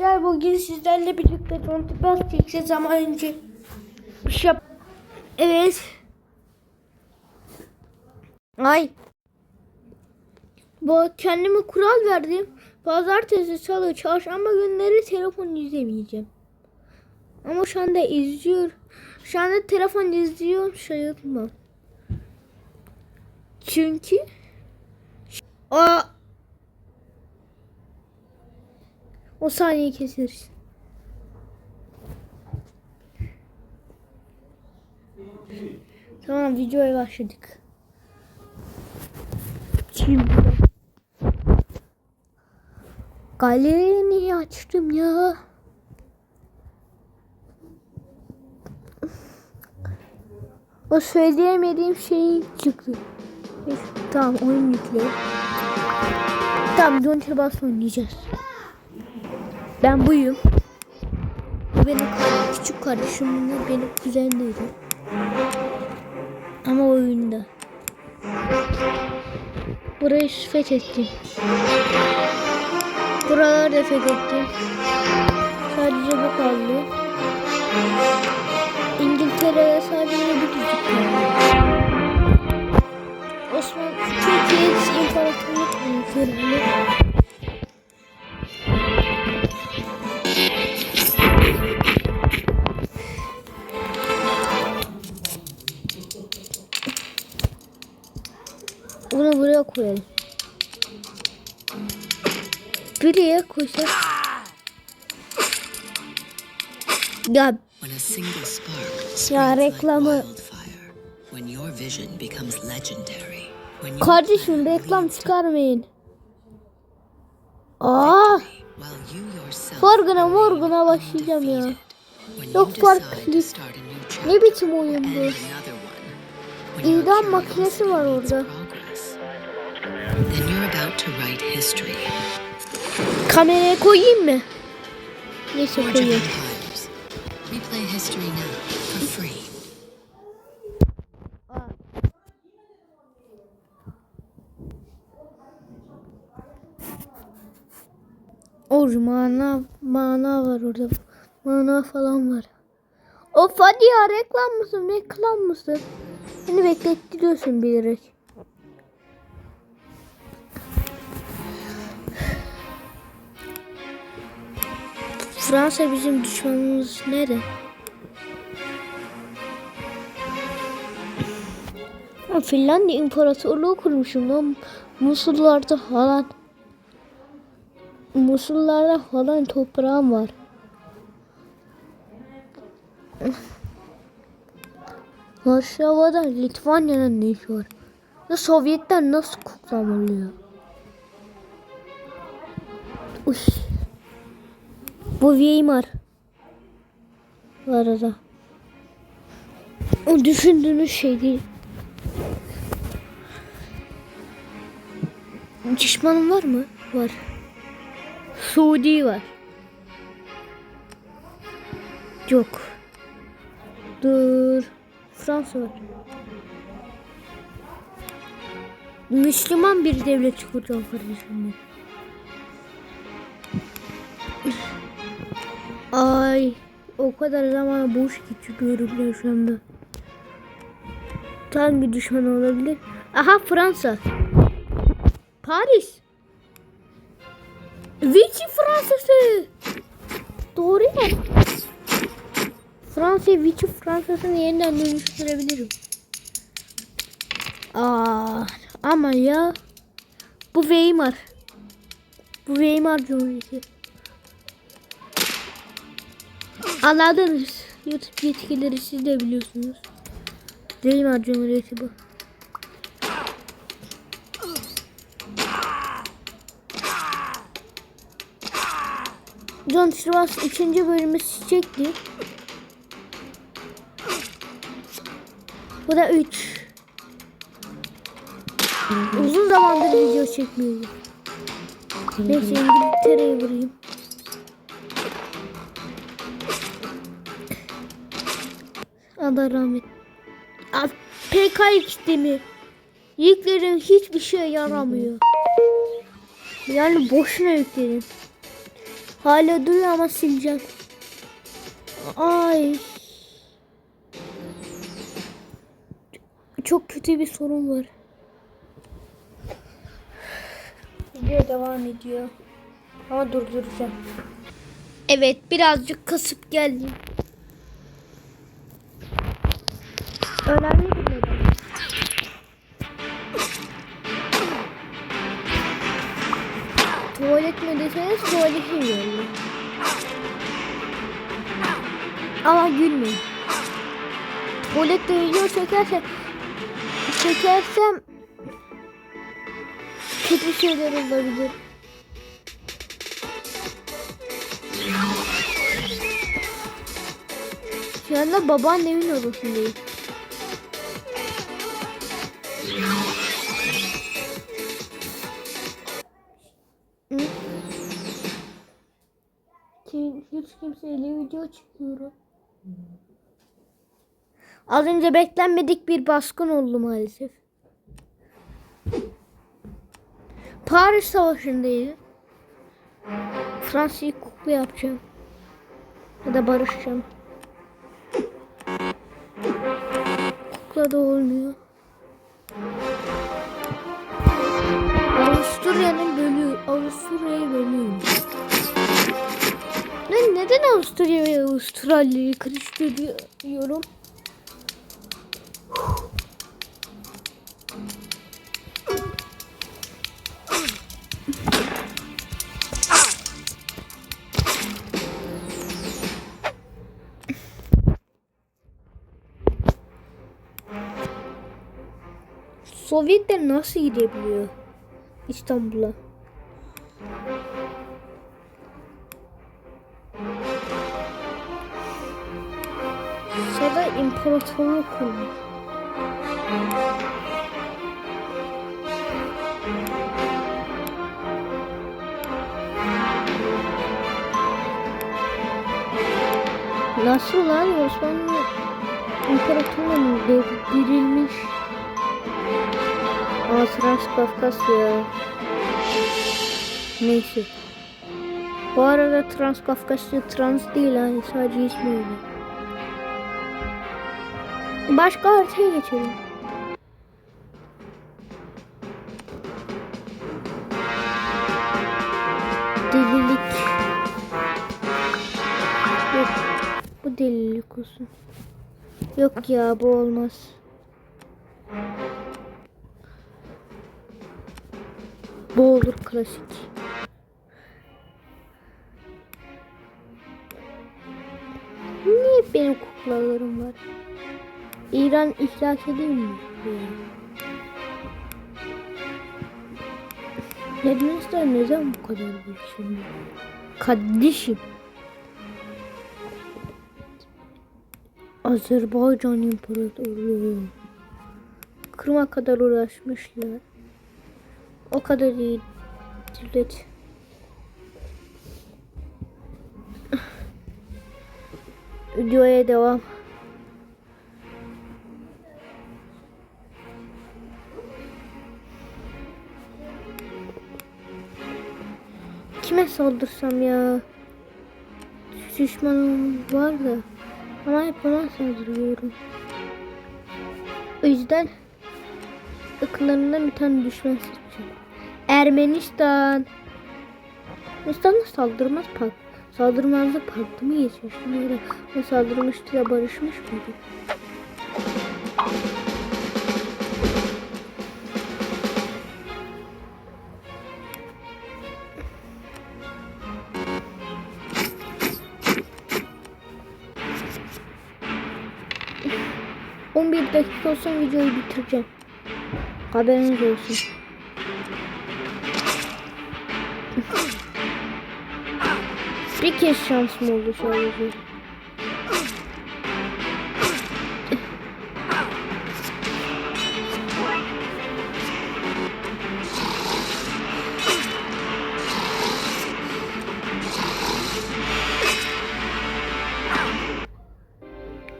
Arkadaşlar bugün sizlerle birlikte Contibas çekeceğiz ama önce bir şey yap. Evet. Ay. Bu kendime kural verdim. Pazartesi, salı, çarşamba günleri telefon izlemeyeceğim. Ama şu anda izliyor. Şu anda telefon izliyor sayılmam. Çünkü Aa O saniye keseriz. Tamam videoya başladık. Şimdi Galeriyi niye açtım ya? O söyleyemediğim şey çıktı. Neyse, Tamam oyun yükle. Tamam John Tirbas oynayacağız. Ben buyum. Bu benim küçük kardeşim. Bunlar benim kuzenlerim. Ama oyunda. Burayı fethettim. Buraları da fethettim. Sadece bu kaldı. İngiltere'ye sadece bir küçük kaldı. Osmanlı Türkiye İmparatorluk ülkeleri. Koyalım. Buraya koysak. Ya Ya reklamı- kardeşim reklam çıkarmayın. Aa, remain morguna başlayacağım ya. Yok fark Ne biçim oyun bu? İdam makinesi var orada. Kameraya koyayım mı? Neyse koyayım. ahead times. Replay history now for free. Or mana mana var orada. Mana falan var. Of hadi ya reklam mısın? Reklam mısın? Beni beklettiriyorsun bilerek. Fransa bizim düşmanımız nere? Finlandiya İmparatorluğu kurmuşum lan. Musullarda falan. Musullarda falan toprağım var. Varşova'da Litvanya'nın ne işi var? Ya Sovyetler nasıl kullanılıyor? Uy. Bu Weimar. Bu arada. O düşündüğünüz şey değil. Düşmanın var mı? Var. Suudi var. Yok. Dur. Fransa var. Müslüman bir devlet kuracağım kardeşim. Ay o kadar zaman boş geçiyorum ben şu anda. Hangi düşman olabilir? Aha Fransa. Paris. Vichy Fransa'sı. Doğru ya. Fransa Vichy Fransa'sını yeniden dönüştürebilirim. Aa, ama ya bu Weimar. Bu Weimar Cumhuriyeti. Anladınız. YouTube yetkileri siz de biliyorsunuz. Weimar Cumhuriyeti bu. John Sivas ikinci bölümü çekti. Bu da 3. Uzun zamandır video çekmiyorum. Neyse İngiltere'ye vurayım. Allah rahmet. PK sistemi. Yüklerin hiçbir şeye yaramıyor. Yani boşuna yükledim. Hala duruyor ama sileceğim. Ay. Çok kötü bir sorun var. Video devam ediyor. Ama durduracağım. Evet birazcık kasıp geldim. Önemli bir neden. Tuvalet mi deseniz tuvaletim yani. Ama gülmeyin. Tuvalette video çekerse çekersem kötü şeyler olabilir. Şu anda babaannemin odasındayım. Kimseyle video çıkmıyorum. Az önce beklenmedik bir baskın oldu maalesef. Paris Savaşı'ndaydı. Fransa'yı kukla yapacağım. Ya da barışacağım. Kukla da olmuyor. Avusturya'nın bölüyor. Avusturya'yı bölüyor. Neden Avusturya ve Avustralya'yı karıştırıyorum? Sovyetler nasıl gidebiliyor İstanbul'a? İmparatorluk kurmuş. Nasıl lan Osmanlı İmparatorluğu devrilmiş. Aa Transkafkasya. Neyse. Bu arada Transkafkasya trans değil hani sadece ismi öyle. Başka haritaya geçelim. Delilik. Yok. Bu delilik olsun. Yok ya bu olmaz. Bu olur klasik. Niye benim kuklalarım var? İran ihlak edeyim mi? Ermenistan neden bu kadar büyük şimdi? Kardeşim. Azerbaycan İmparatorluğu. Kırım'a kadar uğraşmışlar. O kadar iyi devlet. Videoya devam. Kime saldırsam ya? Düşmanım var da. Ama hep ona saldırıyorum. O yüzden yakınlarından bir tane düşman seçeceğim. Ermenistan. Ermenistan'a saldırmaz pak. Saldırmazlık paktı mı geçmiş? Şimdi o saldırmıştı da barışmış mıydı? Olsun videoyu bitireceğim. Haberiniz olsun. Bir kez şansım oldu sadece.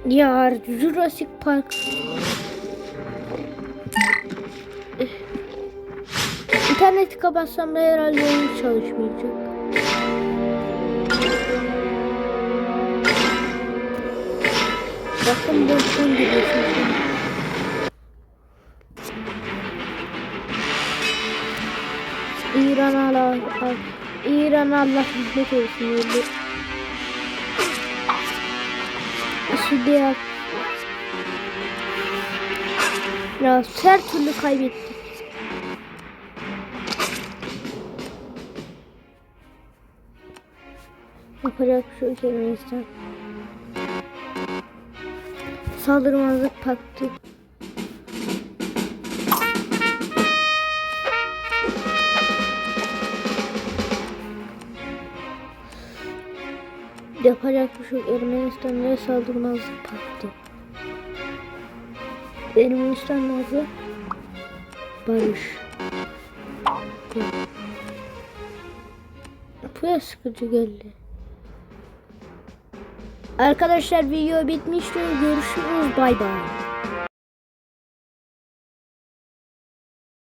Ya Jurassic Park. İnterneti kapatsam da herhalde oyun çalışmayacak. Bakın boştan gidiyorsun. İran Allah, İran Allah hizmet olsun öyle. Suudi Ya her türlü kaybettim. Yapacak bir yok elimizden. Saldırmazlık paktı. Yapacak bir şey. Ermenistan ve saldırmazlık paktı. Ermenistan nerede? Barış. Bu. Bu sıkıcı geldi. Arkadaşlar video bitmiştir. Görüşürüz. Bay bay.